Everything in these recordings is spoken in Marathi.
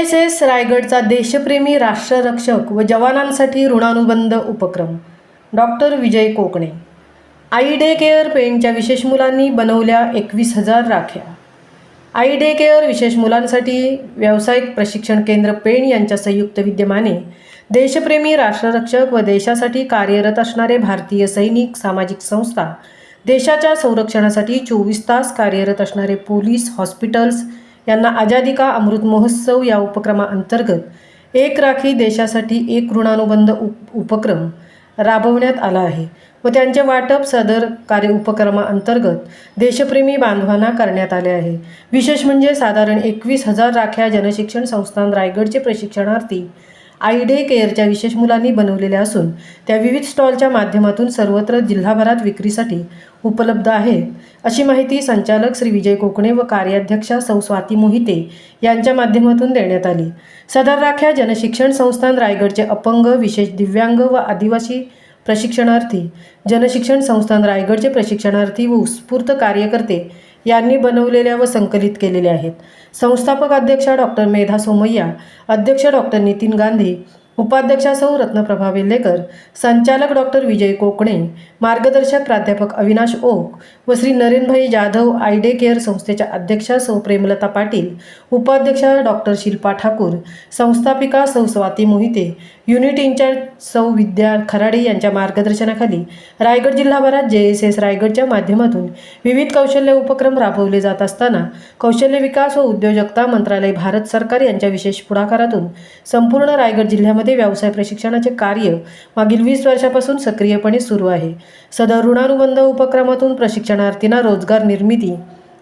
एस एस रायगडचा देशप्रेमी राष्ट्ररक्षक व जवानांसाठी ऋणानुबंध उपक्रम. Doctor Vijay Kokane. I day care पेणच्या विशेष मुलांनी बनवल्या एकवीस हजार राख्या. आई डे केअर विशेष मुलांसाठी व्यावसायिक प्रशिक्षण केंद्र पेण यांच्या संयुक्त विद्यमाने देशप्रेमी राष्ट्ररक्षक व देशासाठी कार्यरत असणारे भारतीय सैनिक सामाजिक संस्था देशाच्या संरक्षणासाठी चोवीस तास कार्यरत असणारे पोलीस हॉस्पिटल्स यांना आजादी का अमृत महोत्सव या उपक्रमाअंतर्गत एक राखी देशासाठी एक ऋणानुबंध उप उपक्रम राबवण्यात आला आहे व त्यांचे वाटप सदर कार्य उपक्रमाअंतर्गत देशप्रेमी बांधवांना करण्यात आले आहे. विशेष म्हणजे साधारण एकवीस हजार राख्या जनशिक्षण संस्थान रायगडचे प्रशिक्षणार्थी आई डे केअरच्या विशेष मुलांनी बनवलेल्या असून त्या विविध स्टॉलच्या माध्यमातून सर्वत्र जिल्हाभरात विक्रीसाठी उपलब्ध आहेत. अशी माहिती संचालक श्री विजय कोकणे व कार्याध्यक्षा सौ स्वाती मोहिते यांच्या माध्यमातून देण्यात आली. सदर राख्या जनशिक्षण संस्थान रायगडचे अपंग विशेष दिव्यांग व आदिवासी प्रशिक्षणार्थी जनशिक्षण संस्थान रायगडचे प्रशिक्षणार्थी व उत्स्फूर्त कार्यकर्ते यांनी बनवलेल्या व संकलित केलेल्या आहेत. संस्थापक अध्यक्षा डॉक्टर मेधा सोमय्या अध्यक्ष डॉक्टर नितीन गांधी उपाध्यक्षा सौ रत्नप्रभा वेल्लेकर संचालक डॉक्टर विजय कोकणे मार्गदर्शक प्राध्यापक अविनाश ओक व Shri Narenbhai Jadhav I day care संस्थेच्या अध्यक्षा सौ प्रेमलता पाटील उपाध्यक्षा डॉक्टर शिल्पा ठाकूर संस्थापिका सौ स्वाती मोहिते युनिट इंचार्ज सौ विद्या खराडे यांच्या मार्गदर्शनाखाली रायगड जिल्हाभरात जे एस एस रायगडच्या माध्यमातून विविध कौशल्य उपक्रम राबवले जात असताना कौशल्य विकास व उद्योजकता मंत्रालय भारत सरकार यांच्या विशेष पुढाकारातून संपूर्ण रायगड जिल्ह्यामध्ये जिल्ह्यामध्ये व्यवसाय प्रशिक्षणाचे कार्य मागील वीस वर्षापासून सक्रियपणे सुरू आहे. सदर ऋणानुबंध उपक्रमातून प्रशिक्षणार्थींना रोजगार निर्मिती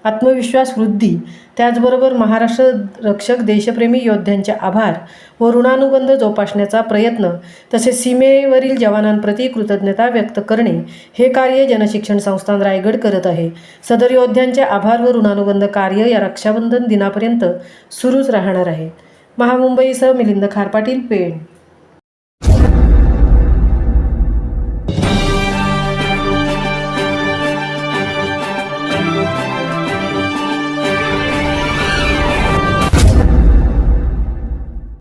आत्मविश्वास वृद्धी त्याचबरोबर महाराष्ट्र रक्षक देशप्रेमी योद्ध्यांचे आभार व ऋणानुबंध जोपासण्याचा प्रयत्न तसेच सीमेवरील जवानांप्रती कृतज्ञता व्यक्त करणे हे कार्य जनशिक्षण संस्थान रायगड करत आहे. सदर योद्ध्यांचे आभार व ऋणानुबंध कार्य या रक्षाबंधन दिनापर्यंत सुरूच राहणार आहे. महामुंबईसह मिलिंद खारपाटील पेण.